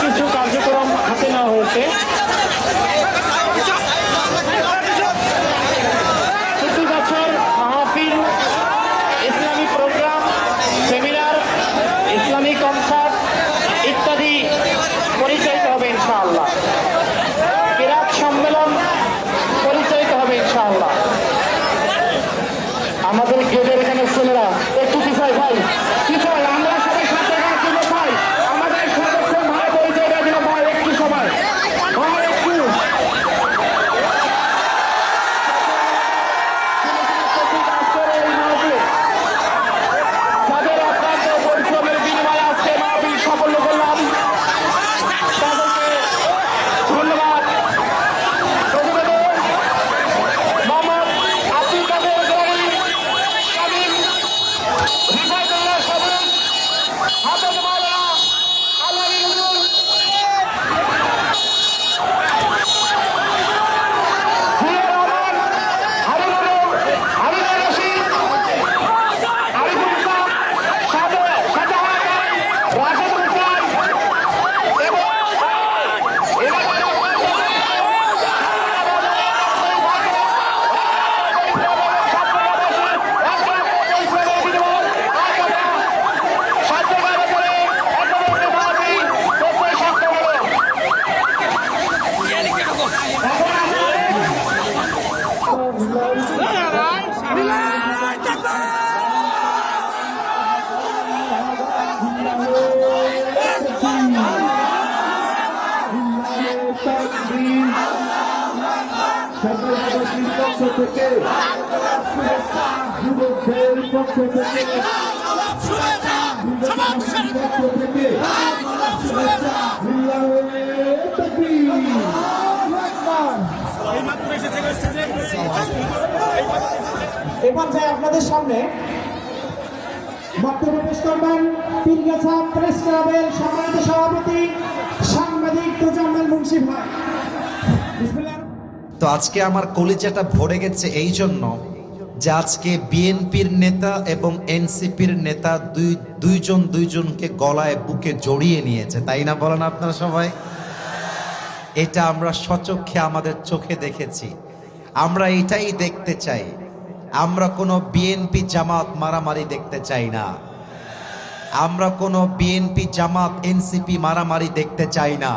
কিছু কার্যক্রম হাতে নেওয়া হয়েছে। ইসলামী কনসার্ট ইত্যাদি পরিচালিত হবে ইনশাআল্লাহ। সরকারবাসীর পক্ষ থেকে যুবকদের পক্ষ থেকে পক্ষ থেকে শুভেচ্ছা বিল্লাহে তাকবীর এ পর্যায়ে আপনাদের সামনে। বক্তব্য পেশ করবেন পীরগাছা প্রেস ক্লাবের সম্মানিত সভাপতি সাংবাদিক তোজাম্মেল মুন্সি ভাই। তো আজকে আমার কলিজাটা ভরে গেছে এই জন্য যে আজকে বিএনপির নেতা এবং এনসিপির নেতা দুই দুইজন দুইজনকে গলায়, বুকে জড়িয়ে নিয়েছে। তাই না বলেন আপনারা সবাই? এটা আমরা সচক্ষে আমাদের চোখে দেখেছি। আমরা এটাই দেখতে চাই। আমরা কোনো বিএনপি জামাত মারামারি দেখতে চাই না। আমরা কোনো বিএনপি জামাত, এনসিপি মারামারি দেখতে চাই না।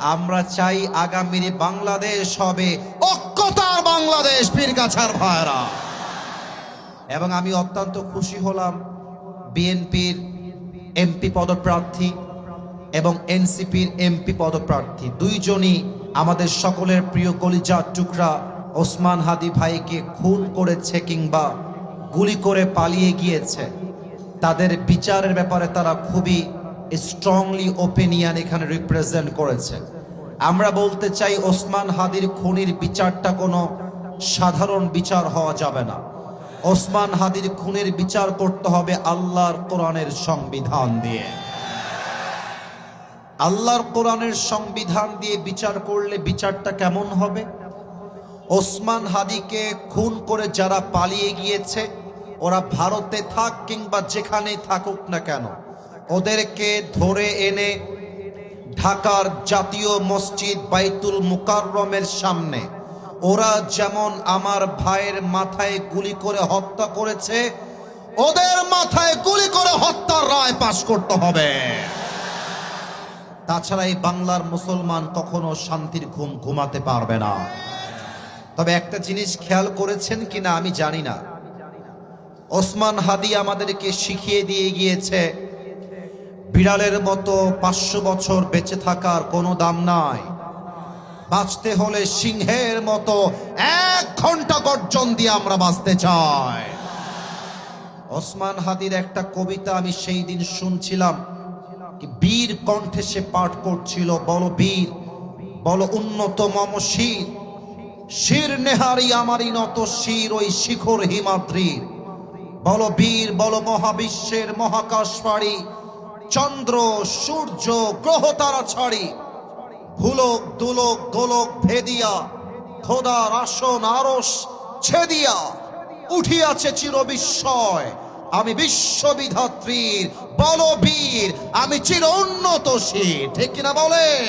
আমরা চাই আগামীর বাংলাদেশ হবে অক্ষতার বাংলাদেশ পীরগাছার ভাইরা। এবং আমি অত্যন্ত খুশি হলাম বিএনপির এমপি পদপ্রার্থী এবং এনসিপির এমপি পদপ্রার্থী। দুইজনই আমাদের সকলের প্রিয় কলিজা টুকরা ওসমান হাদি ভাইকে খুন করেছে কিংবা গুলি করে পালিয়ে গিয়েছে। তাদের বিচারের ব্যাপারে তারা খুবই স্ট্রংলি ওপিনিয়ন এখানে রিপ্রেজেন্ট করেছে। আমরা বলতে চাই, ওসমান হাদির খুনির বিচারটা কোনো সাধারণ বিচার হওয়া যাবে না। ওসমান হাদির খুনের বিচার করতে হবে আল্লাহর কোরআনের সংবিধান দিয়ে। আল্লাহর কোরআনের সংবিধান দিয়ে বিচার করলে বিচারটা কেমন হবে? ওসমান হাদিকে খুন করে যারা পালিয়ে গিয়েছে, ওরা ভারতে থাক কিংবা যেখানে থাকুক না কেন ওদেরকে ধরে এনে ঢাকার জাতীয় মসজিদ বাইতুল মুকাররমের সামনে, ওরা যেমন আমার ভাইয়ের মাথায় গুলি করে হত্যা করেছে, ওদের মাথায় গুলি করে হত্যার রায় পাশ করতে হবে। তাছাড়া এই বাংলার মুসলমান কখনো শান্তির ঘুম ঘুমাতে পারবে না। তবে একটা জিনিস খেয়াল করেছেন কিনা আমি জানি না। ওসমান হাদি আমাদেরকে শিখিয়ে দিয়ে গিয়েছে বিড়ালের মতো পাঁচশো বছর বেঁচে থাকার কোনো দাম নাই। বাঁচতে হলে সিংহের মতো এক ঘণ্টা গর্জন দিয়ে আমরা বাঁচতে চাই। ওসমান হাদির একটা কবিতা আমি সেই দিন শুনছিলাম বীর কণ্ঠে সে পাঠ করছিল, বল বীর, বল উন্নত মম শির শির নেহারি আমারই নত শির ওই শিখর হিমাদ্রির, বল বীর, বল মহাবিশ্বের মহাকাশ পাড়ি চন্দ্র, সূর্য, গ্রহ তারা ছাড়ি। ভুলক, দুলক গোলক ভেদিয়া, খোদা, রাসন, আরস ছেদিয়া। উঠিয়াছে চির বিস্ময় আমি বিশ্ববিধাত্রীর, বলবীর, আমি চির উন্নত সে। ঠিক কিনা বলেন?